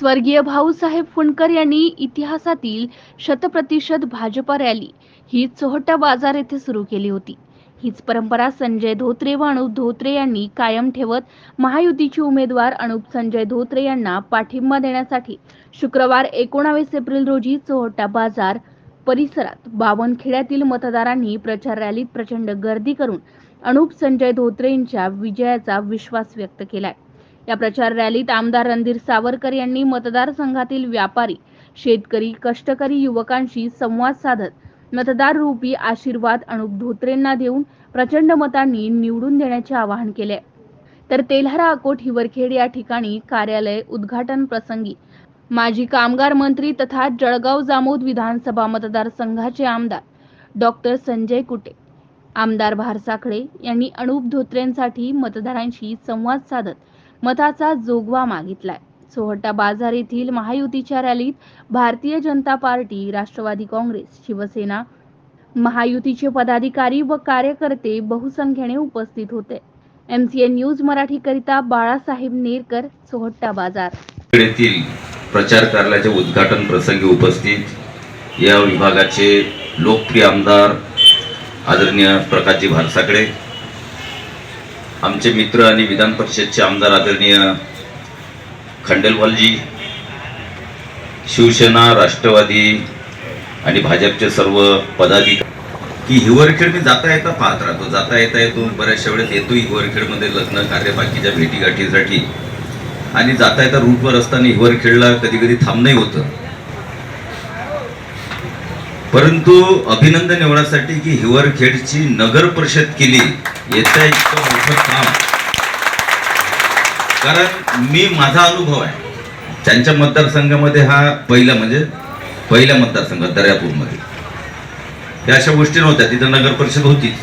स्वर्गीय भाऊसाहेब फुंडकर यांनी इतिहासातील शतप्रतिशत भाजपा रॅली ही चोहटा बाजार येथे सुरू केली होती. हीच परंपरा संजय धोत्रे व अनुप धोत्रे यांनी कायम ठेवत महायुतीचे उमेदवार अनुप संजय धोत्रे यांना पाठिंबा देण्यासाठी शुक्रवार एकोणावीस एप्रिल रोजी चोहटा बाजार परिसरात बावनखेड्यातील मतदारांनी प्रचार रॅलीत प्रचंड गर्दी करून अनुप संजय धोत्रे यांच्या विजयाचा विश्वास व्यक्त केलाय. या प्रचार रॅलीत आमदार रणधीर सावरकर यांनी मतदारसंघातील व्यापारी शेतकरी कष्टकरी युवकांशी संवाद साधत मतदार रूपी आशीर्वाद अनुप धोत्रेंना देऊन प्रचंड मतांनी निवडून देण्याचे आवाहन केले. तर तेल्हारा अकोट हिवरखेड या ठिकाणी कार्यालय उद्घाटन प्रसंगी माजी कामगार मंत्री तथा जळगाव जामोद विधानसभा मतदारसंघाचे आमदार डॉक्टर संजय कुटे आमदार भारसाखळे यांनी अनुप धोत्रेंसाठी मतदारांशी संवाद साधत मताचा जोगवा मागितलाय. सोहट्टा बाजार येथील महायुतीच्या रॅलीत भारतीय जनता पार्टी राष्ट्रवादी काँग्रेस शिवसेना महायुतीचे पदाधिकारी व कार्यकर्ते बहुसंख्येने उपस्थित होते. एमसीएन न्यूज मराठी करिता बाळासाहेब नेरकर सोहट्टा बाजार. येथील प्रचार कार्यालयाच्या उद्घाटन प्रसंगी उपस्थित या विभागाचे लोकप्रिय आमदार आदरणीय प्रकाशजी भारसाकडे आमचे मित्र आणि विधान परिषदचे आमदार आदरणीय खंडेलवालजी शिवसेना राष्ट्रवादी आणि भाजपचे सर्व पदाधिकारी. की हिवरखेड मी जाता येता पाहत राहतो. जाता येता येतो बऱ्याचशा वेळेस येतो हिवरखेडमध्ये लग्न कार्य बाकीच्या भेटीगाठीसाठी. आणि जाता येता रूटवर असताना हिवरखेडला कधी कधी थांबणंही होतं. परंतु अभिनंदन एवढ्यासाठी की हिवरखेडची नगर परिषद केली. येतं इतकं मोठं काम. कारण मी माझा अनुभव आहे. त्यांच्या मतदारसंघामध्ये हा पहिला म्हणजे पहिला मतदारसंघ दर्यापूरमध्ये. या अशा गोष्टी नव्हत्या. तिथं नगर परिषद होतीच.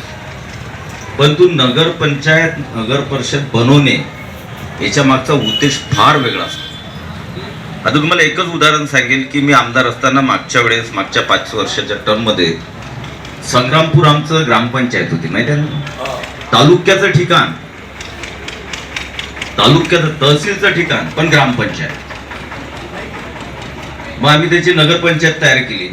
परंतु नगर पंचायत नगर परिषद बनवणे याच्या मागचा उद्देश फार वेगळा असतो. आता तुम्हाला एकच उदाहरण सांगेल की मी आमदार असताना मागच्या वेळेस मागच्या पाच वर्षाच्या टर्ममध्ये संग्रामपूर आमचं ग्रामपंचायत होती. माहिती आहे ना? हो. तालुक्याचं ठिकाण तालुक्याचं तहसीलचं ठिकाण पण ग्रामपंचायत. मग आम्ही त्याची नगरपंचायत तयार केली.